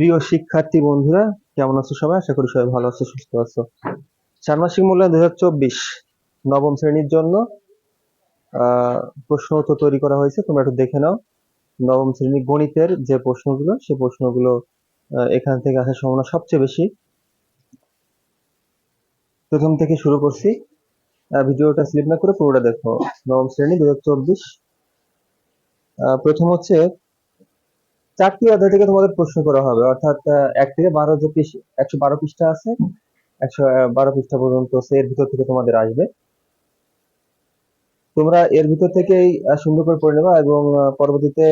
প্রিয় শিক্ষার্থী বন্ধুরা, কেমন আছো সবাই? আশা করি সবাই ভালো আছো, সুস্থ আছো। ষান্মাসিক মূল্যায়ন চব্বিশ নবম শ্রেণির জন্য প্রশ্ন উত্তর তৈরি করা হয়েছে। তোমরা একটু দেখে নাও। নবম শ্রেণি গণিতের যে প্রশ্নগুলো, সেই প্রশ্নগুলো এখান থেকে আসার সম্ভাবনা সবচেয়ে বেশি। প্রথম থেকে শুরু করছি। ভিডিওটা স্লিপ না করে পুরোটা দেখো। নবম শ্রেণি দুই হাজার চব্বিশ। প্রথম হচ্ছে চারটি অধ্যায় থেকে তোমাদের প্রশ্ন করা হবে। অর্থাৎ এক থেকে বারো যে পৃষ্ঠ, একশো বারো পৃষ্ঠা আছে, একশো বারো পৃষ্ঠা পর্যন্ত এর ভিতর থেকে তোমাদের আসবে। তোমরা এর ভিতর থেকেই সুন্দর করে পড়ে নেবা এবং পরবর্তীতে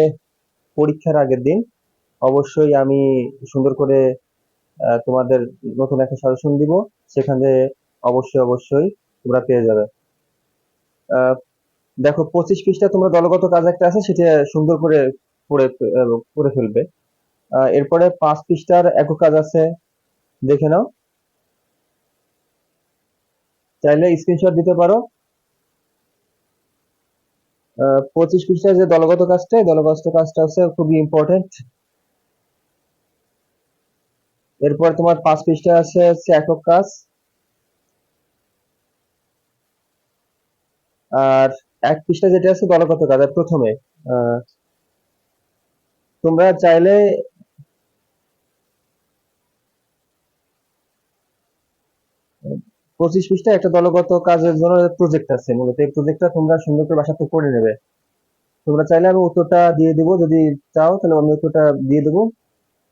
পরীক্ষার আগের দিন অবশ্যই আমি সুন্দর করে তোমাদের নতুন একটা সাজেশন দিব। সেখানে অবশ্যই অবশ্যই তোমরা পেয়ে যাবে। দেখো, পঁচিশ পৃষ্ঠা তোমরা দলগত কাজ একটা আছে, সেটা সুন্দর করে পড়ে পড়ে ফেলবে। এরপরে পাঁচ পৃষ্ঠার একক কাজ আছে, দেখে নাও। চাইলে স্ক্রিনশট দিতে পারো। পঁচিশ পৃষ্ঠার যে দলগত কাজটা দলগত কাজটা হচ্ছে খুবই ইম্পর্টেন্ট এরপর তোমার পাঁচ পৃষ্ঠা আছে, হচ্ছে একক কাজ। আর এক পৃষ্ঠা যেটা আছে দলগত কাজ প্রথমে তোমরা চাইলে পঁচিশ পৃষ্ঠা একটা দলগত কাজের জন্য প্রজেক্ট আছে। মূলত এই প্রজেক্টটা তোমরা সুন্দর করে বাসাতে করে নেবে। তোমরা চাইলে আমি উত্তরটা দিয়ে দেবো। যদি চাও, তাহলে আমি উত্তরটা দিয়ে দেবো।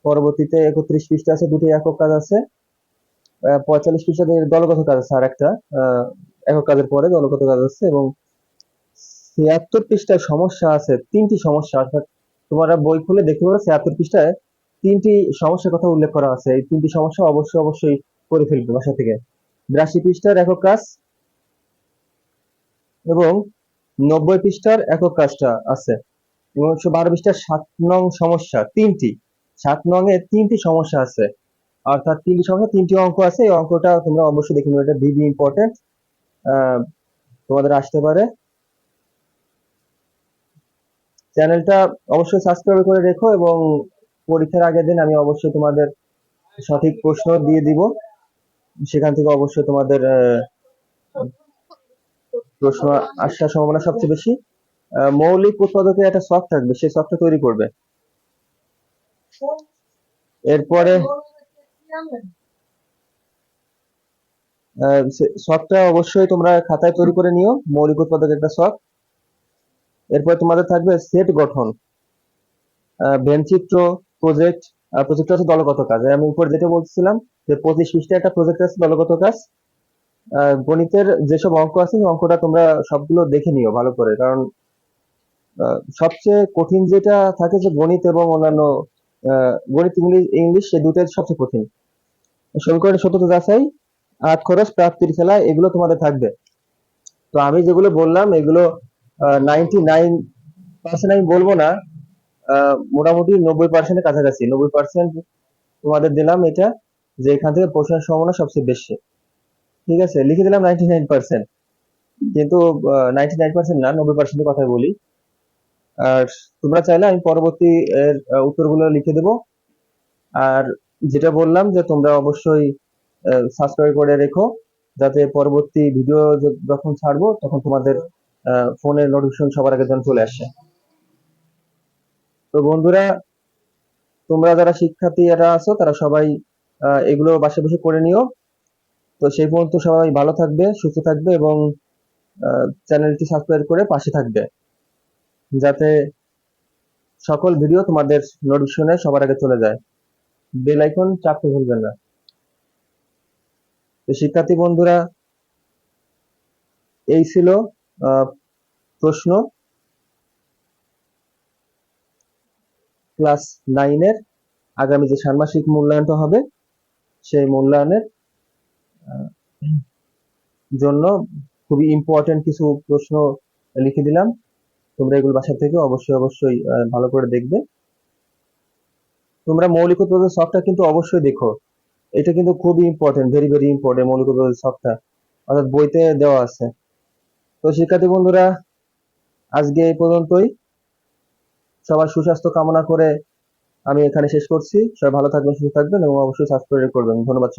পরবর্তীতে একত্রিশ পৃষ্ঠা আছে, দুটি একক কাজ আছে। পঁয়তাল্লিশ পৃষ্ঠাতে দলগত কাজ আছে আর একটা একক কাজের পরে দলগত কাজ আছে এবং ছিয়াত্তর পৃষ্ঠায় সমস্যা আছে, তিনটি সমস্যা, অর্থাৎ তোমরা বই খুলে দেখতে পারো ছিয়াত্তর পৃষ্ঠায় তিনটি সমস্যার কথা উল্লেখ করা আছে। এই তিনটি সমস্যা অবশ্যই অবশ্যই করে ফেলবে বাসা থেকে। বিরাশি পৃষ্ঠার একক কাজ এবং নব্বই পৃষ্ঠার একক কাজটা আছে। এবং একশো বারো পৃষ্ঠার সাত নং সমস্যা তিনটি। সাত নং এ তিনটি সমস্যা আছে। অর্থাৎ তিনটি সমস্যা, তিনটি অঙ্ক আছে। এই অঙ্কটা তোমরা অবশ্যই দেখে নেবে। এটা খুবই ইম্পর্টেন্ট তোমাদের আসতে পারে। চ্যানেলটা অবশ্যই সাবস্ক্রাইব করে রেখো এবং পরীক্ষার আগের দিন আমি অবশ্যই তোমাদের সঠিক প্রশ্ন দিয়ে দিব। সেখান থেকে অবশ্যই তোমাদের প্রশ্ন আসার সম্ভাবনা সবচেয়ে বেশি। মৌলিক উৎপাদকের একটা সফট থাকবে, সেই সফটটা তৈরি করবে। এরপরে সফটটা অবশ্যই তোমরা খাতায় তৈরি করে নিও। মৌলিক উৎপাদক একটা সফট এরপর তোমাদের থাকবে সেট গঠন ভেনচিত্র প্রজেক্ট প্রজেক্ট হচ্ছে দলগত কাজ। আমি উপর যেটা বলছিলাম যে পঁচিশ পৃষ্ঠা একটা প্রজেক্ট আছে দলগত কাজ। গণিতের যেসব অঙ্ক আছে অঙ্কটা তোমরা সবগুলো দেখে নিও ভালো করে। কারণ সবচেয়ে কঠিন যেটা থাকে যে গণিত এবং অন্যান্য গণিত, ইংলিশ ইংলিশ সেই দুটোই সবচেয়ে কঠিন। সমীকরণের সত্যতা যাচাই আট খরচ, প্রাপ্তির খেলা, এগুলো তোমাদের থাকবে। তো আমি যেগুলো বললাম, এগুলো নাইনটি নাইন পার্সেন্ট আমি বলব না। মোটামুটি নব্বই পার্সেন্টের কাছাকাছি। নব্বই পার্সেন্ট তোমাদের দিলাম এটা, যে এখান থেকে প্রশ্নের সম্ভাবনা সবচেয়ে বেশি। ঠিক আছে? লিখে দিলাম নাইনটি নাইন পার্সেন্ট কিন্তু নাইনটি নাইন পার্সেন্ট না, নব্বই পার্সেন্টের কথাই বলি। আর তোমরা চাইলে আমি পরবর্তী এর উত্তরগুলো লিখে দেবো। আর যেটা বললাম যে তোমরা অবশ্যই সাবস্ক্রাইব করে রেখো। যাতে পরবর্তী ভিডিও যখন ছাড়বো, তখন তোমাদের ফোনের নোটিফিকেশন সবার আগে যেন চলে আসে। তো বন্ধুরা, তোমরা যারা শিক্ষার্থী শিক্ষার্থীরা আছো, তারা সবাই এগুলো বাসা বসে করে নিও। তো সেই পর্যন্ত সবাই ভালো থাকবে, সুস্থ থাকবে এবং চ্যানেলটি সাবস্ক্রাইব করে পাশে থাকবে। যাতে সকল ভিডিও তোমাদের নোটিফিকেশনে সবার আগে চলে যায়। বেল আইকন চাপতে ভুলবেন না। শিক্ষার্থী বন্ধুরা, এই ছিল প্রশ্ন। ক্লাস নাইনের আগামী যে ষান্মাসিক মূল্যায়নটা হবে, সেই মূল্যায়নের জন্য খুবই ইম্পর্টেন্ট কিছু প্রশ্ন লিখে দিলাম। তোমরা এগুলো বাসা থেকে অবশ্যই অবশ্যই ভালো করে দেখবে। তোমরা মৌলিক উৎপাদন সফটটা কিন্তু অবশ্যই দেখো। এটা কিন্তু খুবই ইম্পর্টেন্ট ভেরি ভেরি ইম্পর্টেন্ট মৌলিক উৎপাদন সফটটা অর্থাৎ বইতে দেওয়া আছে। তো শিক্ষার্থী বন্ধুরা আজকে এই পর্যন্তই। সবার সুস্বাস্থ্য কামনা করে আমি এখানে শেষ করছি। সবাই ভালো থাকবেন, সুস্থ থাকবেন এবং অবশ্যই সাবস্ক্রাইব করবেন। ধন্যবাদ।